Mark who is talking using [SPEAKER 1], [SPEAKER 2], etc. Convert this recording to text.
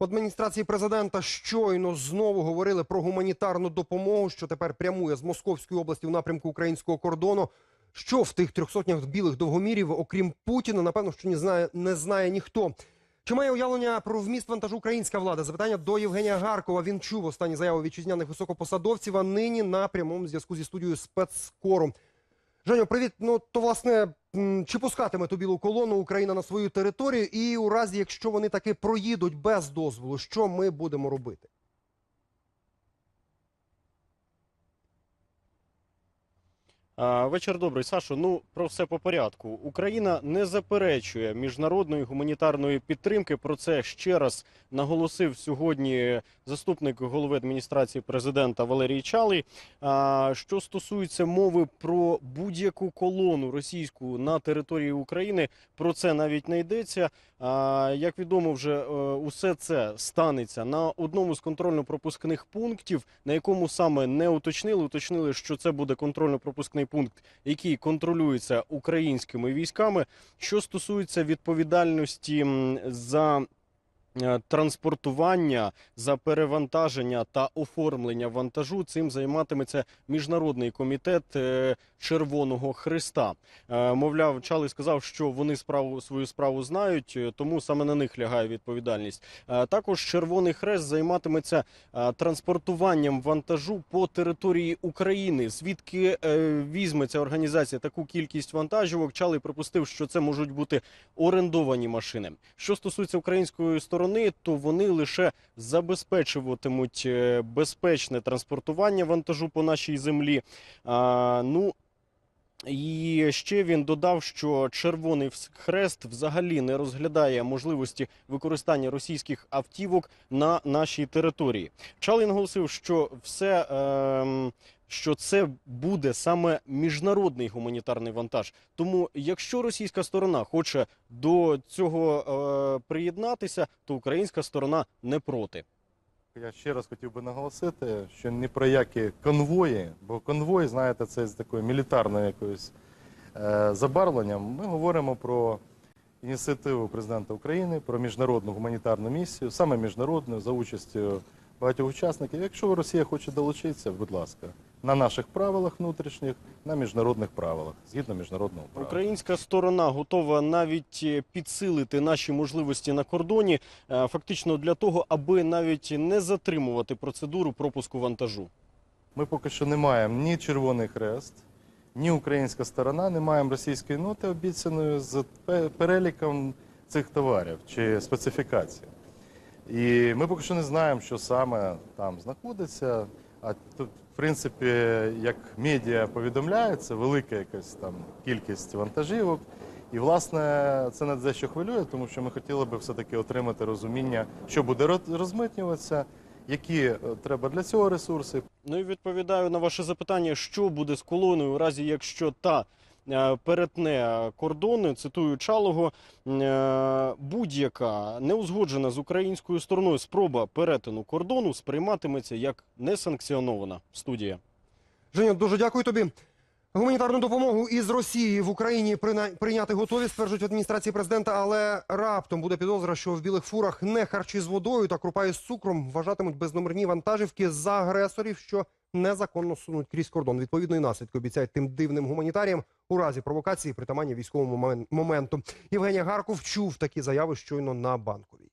[SPEAKER 1] В адміністрації президента щойно знову говорили про гуманітарну допомогу, що тепер прямує з Московської області в напрямку українського кордону. Що в тих трьохсотнях білих довгомірів, окрім Путіна, напевно, що не знає, не знає ніхто. Чи має уявлення про вміст вантажу українська влада? Запитання до Євгенія Гаркова. Він чув останні заяви вітчизняних високопосадовців, а нині на прямому зв'язку зі студією спецкору. Женю, привіт. Ну то власне чи пускатиме ту білу колону Україна на свою територію? І у разі, якщо вони таки проїдуть без дозволу, що ми будемо робити?
[SPEAKER 2] Вечір добрий, Сашо. Ну про все по порядку. Україна не заперечує міжнародної гуманітарної підтримки. Про це ще раз наголосив сьогодні заступник голови адміністрації президента Валерій Чалий. А, Що стосується мови про будь-яку колону російську на території України, про це навіть не йдеться. А, Як відомо, вже е, усе це станеться на одному з контрольно-пропускних пунктів, на якому саме не уточнили. Уточнили, що це буде контрольно-пропускний пункт, який контролюється українськими військами. Що стосується відповідальності за транспортування, за перевантаження та оформлення вантажу, цим займатиметься міжнародний комітет е, Червоного Христа. Е, Мовляв, Чалий сказав, що вони справу свою справу знають, е, тому саме на них лягає відповідальність. Е, Також Червоний Хрест займатиметься е, транспортуванням вантажу по території України. Звідки е, візьме ця організація таку кількість вантажівок? Чалий припустив, що це можуть бути орендовані машини. Що стосується української сторони, то вони лише забезпечуватимуть е, безпечне транспортування вантажу по нашій землі. А, ну і ще він додав, що Червоний Хрест взагалі не розглядає можливості використання російських автівок на нашій території. Чалий наголосив, що все. ем, що це буде саме міжнародний гуманітарний вантаж. Тому, якщо російська сторона хоче до цього е, приєднатися, то українська сторона не проти.
[SPEAKER 3] Я ще раз хотів би наголосити, що ні про які конвої, бо конвой, знаєте, це з такою мілітарною якоюсь е, забарвленням. Ми говоримо про ініціативу президента України, про міжнародну гуманітарну місію, саме міжнародну, за участю багатьох учасників. Якщо Росія хоче долучитися, будь ласка, на наших правилах внутрішніх, на міжнародних правилах, згідно міжнародного права.
[SPEAKER 2] Українська сторона готова навіть е, підсилити наші можливості на кордоні, е, фактично для того, аби навіть не затримувати процедуру пропуску вантажу.
[SPEAKER 3] Ми поки що не маємо ні Червоний Хрест, ні українська сторона, не маємо російської ноти обіцяної з переліком цих товарів чи специфікацій. І ми поки що не знаємо, що саме там знаходиться. А тут, в принципі, як медіа повідомляє, це велика якась там кількість вантажівок. І, власне, це нас дещо хвилює, тому що ми хотіли би все-таки отримати розуміння, що буде роз- розмитнюватися, які е, треба для цього ресурси,
[SPEAKER 2] Ну і відповідаю на ваше запитання, що буде з колоною у разі, якщо та перетне кордони, цитую Чалого, е, будь-яка неузгоджена з українською стороною спроба перетину кордону сприйматиметься як несанкціонована студія.
[SPEAKER 1] Женю, дуже дякую тобі. Гуманітарну допомогу із Росії в Україні прийняти готові, стверджують в адміністрації президента, але раптом буде підозра, що в білих фурах не харчі з водою та крупа із цукром вважатимуть безномерні вантажівки за агресорів, що незаконно сунуть крізь кордон. Відповідної наслідки обіцяють тим дивним гуманітаріям у разі провокації притаманні військовому моменту. Євгенія Гарков чув такі заяви щойно на банковій.